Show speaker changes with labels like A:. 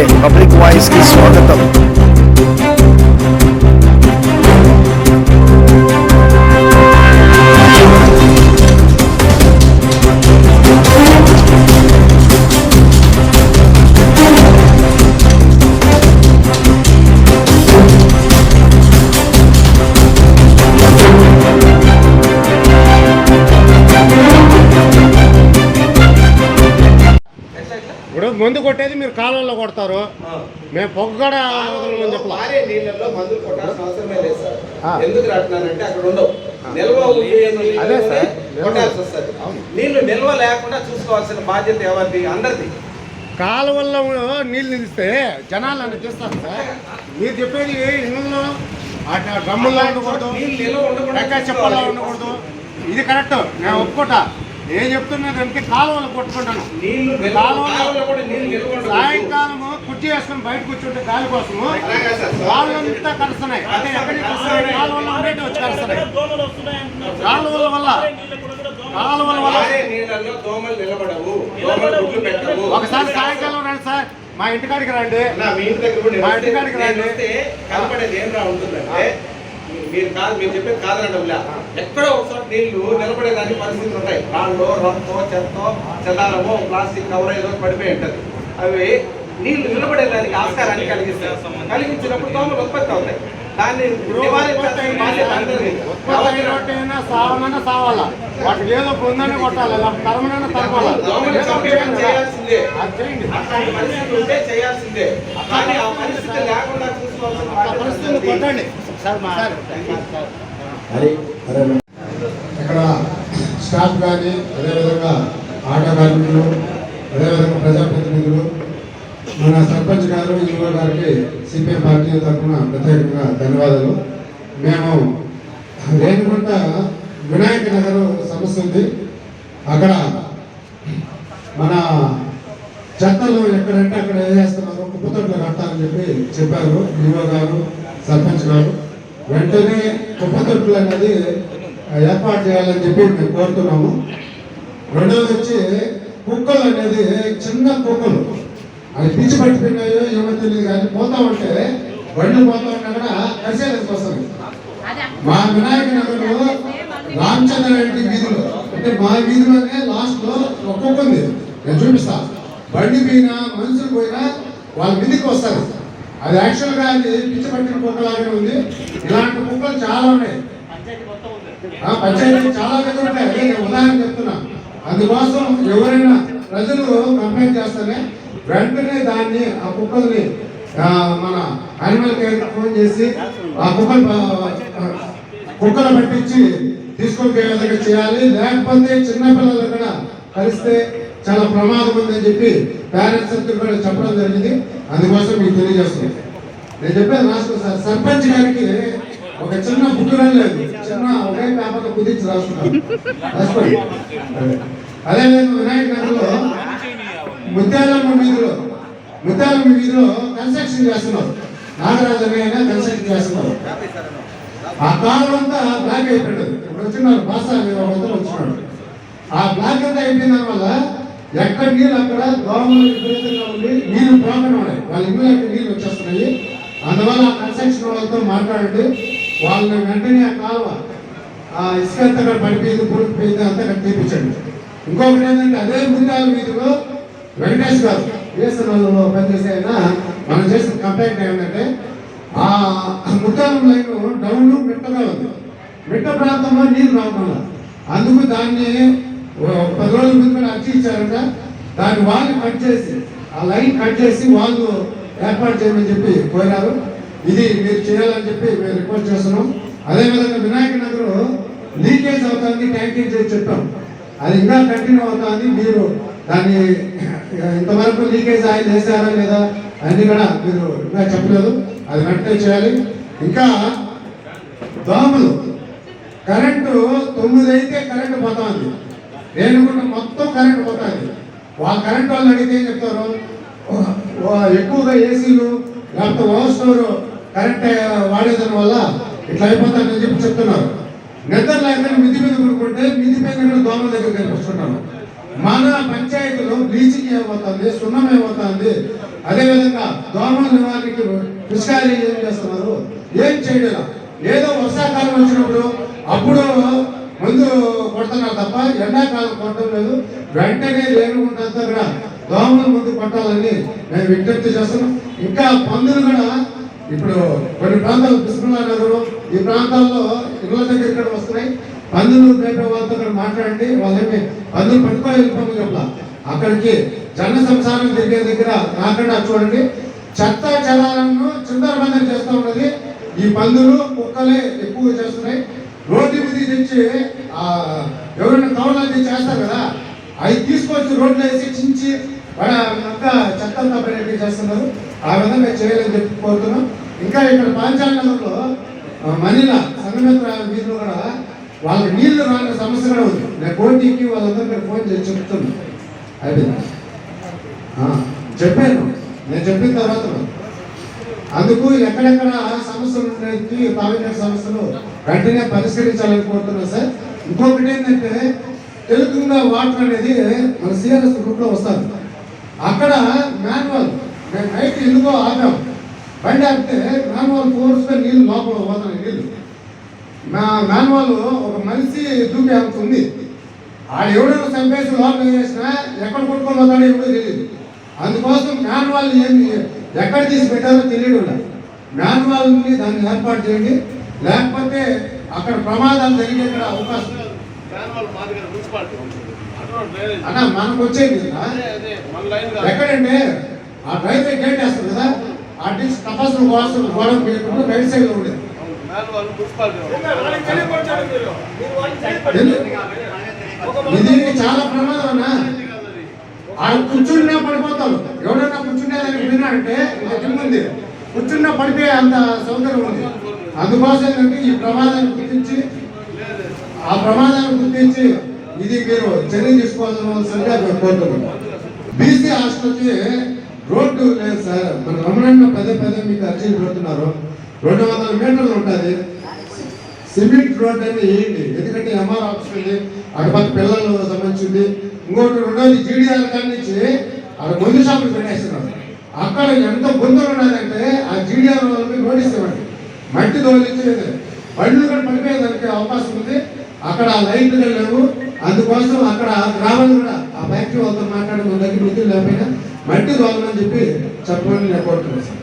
A: Public voice కి స్వాగతం
B: ఇప్పుడు మందు కొట్టేది మీరు కాలంలో కొడతారు. మేము పొగ్గడ
C: మారే నీళ్ళల్లో మందులు కొట్టాల్సిన అవసరమే లేదు సార్. ఎందుకు రాస్తున్నానంటే అక్కడ ఉండవు. నిల్వ
B: అదే సార్.
C: కొట్టాల్సి వస్తుంది. నీళ్ళు నిల్వ లేకుండా చూసుకోవాల్సిన బాధ్యత ఎవరిది? అందరిది.
B: కాలువల్లో నీళ్ళు నిలిస్తే జనాలు అన్ని తీస్తారు సార్. మీరు చెప్పేది ఇళ్ళలో అట్లా డ్రమ్ముల్లో ఉండకూడదు చెప్పల్లో ఉండకూడదు. ఇది కరెక్ట్. నేను ఒప్పుకుంటా. ఏం చెప్తున్నదంటే కాలువలు కొట్టుకుంటాను. కాలువలో-
C: కాలువలో.
B: సాయంకాలము కుర్చీ వేసుకుని బయట కూర్చుంటే గాలి కోసము. కాలువలంతా కలుస్తున్నాయి అంటే ఎక్కడి నుంచి వస్తున్నాయి? కాలువల్లో ఉండేటి వచ్చి కలుస్తున్నాయి కాలువల వల్ల కాలువల వల్ల ఒకసారి సాయంకాలం రండి సార్. మా ఇంటికాడికి రండి.
C: మీ నేను
B: ఇంటికాడికి
C: నేను
B: రండి.
C: మీరు కాదు మీరు చెప్పేది కాదనడంలా ఎక్కడో ఒకసారి నీళ్ళు నిలబడేదానికి పరిస్థితులు ఉంటాయి. రాళ్ళు రొంతో చెత్తో చెదారమో ప్లాస్టిక్ కవర్ ఏదో పడిపోయి ఉంటుంది. అవి నీళ్ళు నిలబడేదానికి ఆస్కారాన్ని కలిగిస్తాయి. కలిగించినప్పుడు దోమలు ఉత్పత్తి అవుతాయి. దాన్ని
B: సావాలా? వాటికి ఏదో పొందని కొట్టాలి.
C: చేయాల్సిందే. పరిస్థితి ఉంటే చేయాల్సిందే. కానీ ఆ పరిస్థితి లేకుండా చూసుకోవాల్సిన అందరిది.
B: కొట్టండి.
D: ఇక్కడ స్టాఫ్ కానీ అదేవిధంగా ఆటో కార్మికులు అదేవిధంగా ప్రజాప్రతినిధులు మన సర్పంచ్ గారు యువ గారికి సిపిఎం పార్టీ తరఫున ప్రత్యేకంగా ధన్యవాదాలు. మేము రేణుగుంట వినాయక నగర్ సమస్య ఉంది. అక్కడ మన చెత్తలు ఎక్కడంటే అక్కడ వేసేస్తున్నారు కుప్పతొట్లు కట్టాలని చెప్పి చెప్పారు. యువ గారు సర్పంచ్ గారు. వెంటనే కుప్పతొట్లు అనేది ఏర్పాటు చేయాలని చెప్పి మేము కోరుతున్నాము. రెండవది వచ్చి కుక్కలు అనేది చిన్న కుక్కలు. అవి పిచ్చి పట్టిపోయినాయో ఏమో తెలియదు కానీ పోతా ఉంటే బండ్లు పోతా ఉంటే కూడా కసేదానికి వస్తుంది మా వినాయక నగర్లో రామచంద్ర రెడ్డి వీధిలో అంటే మా వీధిలోనే లాస్ట్లో ఒక్కొక్క నేను చూపిస్తా. బండి పోయినా మనుషులు పోయినా వాళ్ళ మీదకి వస్తారు. అది యాక్చువల్గా అది పిచ్చి పట్టిన కుక్కలాగానే ఉంది. ఇలాంటి కుక్కలు చాలా ఉన్నాయి. పంచాయతీ చాలా దగ్గర ఉంటాయి. నేను ఉదాహరణ చెప్తున్నా. అందుకోసం ఎవరైనా ప్రజలు కంప్లైంట్ చేస్తేనే వెంటనే దాన్ని ఆ కుక్కల్ని మన అనిమల్ కేర్ ఫోన్ చేసి ఆ కుక్కలు కుక్కలు పట్టించి తీసుకొని విధంగా చేయాలి. లేకపోతే చిన్నపిల్లలు కూడా కలిస్తే చాలా ప్రమాదం ఉందని చెప్పి పేరెంట్స్ అందరూ కూడా చెప్పడం జరిగింది. అందుకోసం మీకు తెలియజేస్తున్నాను. నేను చెప్పాను రాసుకో సార్. సర్పంచ్ గారికి ఒక చిన్న బుక్ లేదు. చిన్న ఒకే పేపర్ కుదించి రాసుకున్నాను. రాసుకోండి. అదే నేను వినాయక నగర్లో ముత్యాలమ్మ వీధిలో ముత్యాలమ్మ వీధిలో కన్స్ట్రక్షన్ చేస్తున్నారు. నాగరాజు అయినా కన్స్ట్రక్షన్ చేస్తున్నారు. ఆ కాలం అంతా బ్లాక్ అయిపోయాడు ఇప్పుడు వచ్చినారు బాసా అనే వచ్చినాడు ఆ బ్లాక్ అంతా అయిపోయిన వల్ల ఎక్కడ నీళ్ళు అక్కడ దోమలు విపరీతంగా ఉండి నీళ్ళు పోకుండా ఉన్నాయి. వాళ్ళ ఇల్లు నీళ్ళు వచ్చేస్తున్నాయి? అందువల్ల ఆ కన్స్ట్రక్షన్ వాళ్ళతో మాట్లాడండి. వాళ్ళని వెంటనే ఆ కాలువ ఆ ఇసుక అంతా అక్కడ పడిపోయింది పురుకుపోయింది అంతా అక్కడ తీపించండి ఇంకొకటి ఏంటంటే అదే ముందాల వీధిలో వెంకటేష్ గారు వేసనలో పనిచేసే ఆయన మనం చేసిన కంప్లైంట్ ఏంటంటే ఆ ముత్యాలం లైన్ డౌన్ మిట్టగా ఉంది. మిట్ట ప్రాంతంలో నీళ్ళు రావడం అందుకు దాన్ని పది రోజుల ముందు కూడా అర్జీ ఇచ్చారంట. దాన్ని వాళ్ళు కట్ చేసి ఆ లైన్ కట్ చేసి వాళ్ళు ఏర్పాటు చేయమని చెప్పి కోరారు. ఇది మీరు చేయాలని చెప్పి మేము రిక్వెస్ట్ చేస్తున్నాం. అదేవిధంగా వినాయక నగర్ లీకేజ్ అవుతుంది ట్యాంకింగ్ చేసి చెప్పాం. అది ఇంకా కంటిన్యూ అవుతుంది. మీరు దాన్ని ఇంతవరకు లీకేజ్ ఆయన చేశారా లేదా అన్ని కూడా మీరు ఇంకా చెప్పలేదు. అది వెంటనే చేయాలి. ఇంకా దోమలు. కరెంటు తొమ్మిది అయితే కరెంటు పోతుంది. రేణుగుంట మొత్తం కరెంట్ పోతుంది. వాళ్ళ కరెంట్ వాళ్ళు అడిగితే ఏం చెప్తారు? ఎక్కువగా ఏసీలు లేకపోతే ఓవర్ స్టోర్ కరెంట్ వాడేదాని వల్ల ఇట్లా అయిపోతారని చెప్పి చెప్తున్నారు. నిద్ర లేకుండా మిది మీద కొనుక్కుంటే మిది మీద దోమల దగ్గర కనిపిస్తుంటారు. మన పంచాయతీలో బ్లీచింగ్ ఏమవుతుంది? సున్నం ఏమవుతుంది? అదేవిధంగా దోమల నివారణకి పిచికారీ ఏం చేస్తున్నారు? ఏం చేయడం ఏదో వర్షాకాలం వచ్చినప్పుడు అప్పుడు ఎండాకాలం పట్టడం లేదు. వెంటనే లేనుకుంటే కూడా దోమల ముందు కొట్టాలని నేను విజ్ఞప్తి చేస్తున్నాం. ఇంకా పందులు కూడా ఇప్పుడు కొన్ని ప్రాంతాలు కృష్ణా నగరం ఈ ప్రాంతాల్లో ఇళ్ళ దగ్గర ఇక్కడ వస్తున్నాయి. పందులు మేపే వాళ్ళతో కూడా మాట్లాడండి. వాళ్ళేమి పందులు పట్టుకొని వెళ్ళిపోము చెప్పలా అక్కడికి జన సంసారం తిరిగే దగ్గర రాకుండా చూడండి. చెత్త చెదాలను చిందరబందం చేస్తూ ఉన్నది. ఈ పందులు కుక్కలే ఎక్కువ చేస్తున్నాయి. రోడ్డు మీద తెచ్చి ఎవరైనా కవర్లు అది చేస్తారు కదా. అవి తీసుకొచ్చి రోడ్లు వేసి చించి అంతా చెత్త అంతా చేస్తున్నారు. ఆ విధంగా చేయాలని చెప్పి కోరుతున్నాం. ఇంకా ఇక్కడ పాంచాలంలో మనిల సంగమిత్ర వీధిలో కూడా వాళ్ళకి నీళ్ళు రాని సమస్య కూడా ఉంది. నేను కోటికి వాళ్ళందరికీ ఫోన్ చేసి చెప్తున్నాను అయిపోయింది? చెప్పాను. నేను చెప్పిన తర్వాత అందుకు ఎక్కడెక్కడ సమస్యలు ఉన్నాయి తాగునీటి సమస్యలు వెంటనే పరిష్కరించాలని కోరుతున్నాను సార్. ఇంకొకటి ఏంటంటే తెలుగుగా వాటర్ అనేది మన సిఆర్ఎస్ గ్రూప్లో వస్తారు అక్కడ మాన్యువల్ మేము నైట్ ఎందుకో ఆగాం. బండి ఆపితే మాన్యువల్ ఫోర్స్ నీళ్ళు లోపల పోతున్నాయి నీళ్ళు. మా మాన్యువల్ ఒక మనిషి దూకి అంత ఆడ ఎవడైనా చంపేసి లోపల చేసినా ఎక్కడ కొట్టుకొని పోతాడో ఎవడో తెలియదు. అందుకోసం మాన్యువల్ ఏమి ఎక్కడ తీసి పెట్టారో తెలియదు మాన్యువల్ని దాన్ని ఏర్పాటు చేయండి. లేకపోతే అక్కడ ప్రమాదాలు జరిగే అవకాశం అన్న మనకు వచ్చేది కదా?
B: అదే అదే మన లైన్ కాదు.
D: ఎక్కడంటే ఆ డ్రైవే గేట్ వేస్తారు కదా? ఆ డిస్ తపాసులు కోసం గోడం పెట్టుకుంటూ రైట్ సైడ్లో ఉండేది. ఇది చాలా ప్రమాదం అన్న. ఆయన కూర్చున్నా పడిపోతారు. ఎవరైనా కూర్చునేదానికి విన్నారంటే ఇంకా జిమ్ ఉంది కూర్చున్నా పడిపోయే అంత సౌకర్యం ఉంది. అందుకోసం ఈ ప్రమాదాన్ని గుర్తించి ఆ ప్రమాదాన్ని గుర్తించి ఇది మీరు చర్య తీసుకోవాల్సిన మేము కోరుతున్నాం బీసీ హాస్టల్కి రోడ్డు లేదు సార్. మన రమణ పదే పదే మీకు అర్జీలు పెడుతున్నారు. రెండు వందల మీటర్లు ఉంటుంది. సిమెంట్ రోడ్ అని వేయండి ఎందుకంటే ఎంఆర్ ఆఫీస్ ఉంది. అటుపక్క పిల్లలు సంబంధించింది. ఇంకోటి రెండోది జీడీఆర్ కాడి నుంచి అక్కడ మందు షాపులు పెట్టేస్తున్నారు అక్కడ ఎంత బొందలు ఉన్నదంటే ఆ జీడీఆర్ వాళ్ళకి నోటీస్ ఇవ్వండి. మట్టి తోలించి బండ్లు కూడా పడిపోయేదానికి అవకాశం ఉంది. అక్కడ లైట్లు కూడా లేవు అందుకోసం అక్కడ గ్రామాలు కూడా ఆ ఫ్యాక్టరీ వాళ్ళతో మాట్లాడి మన దగ్గర వృద్ధులు లేకపోయినా మట్టి తోలమని చెప్పి చెప్పమని నేను కోరుతున్నాను సార్.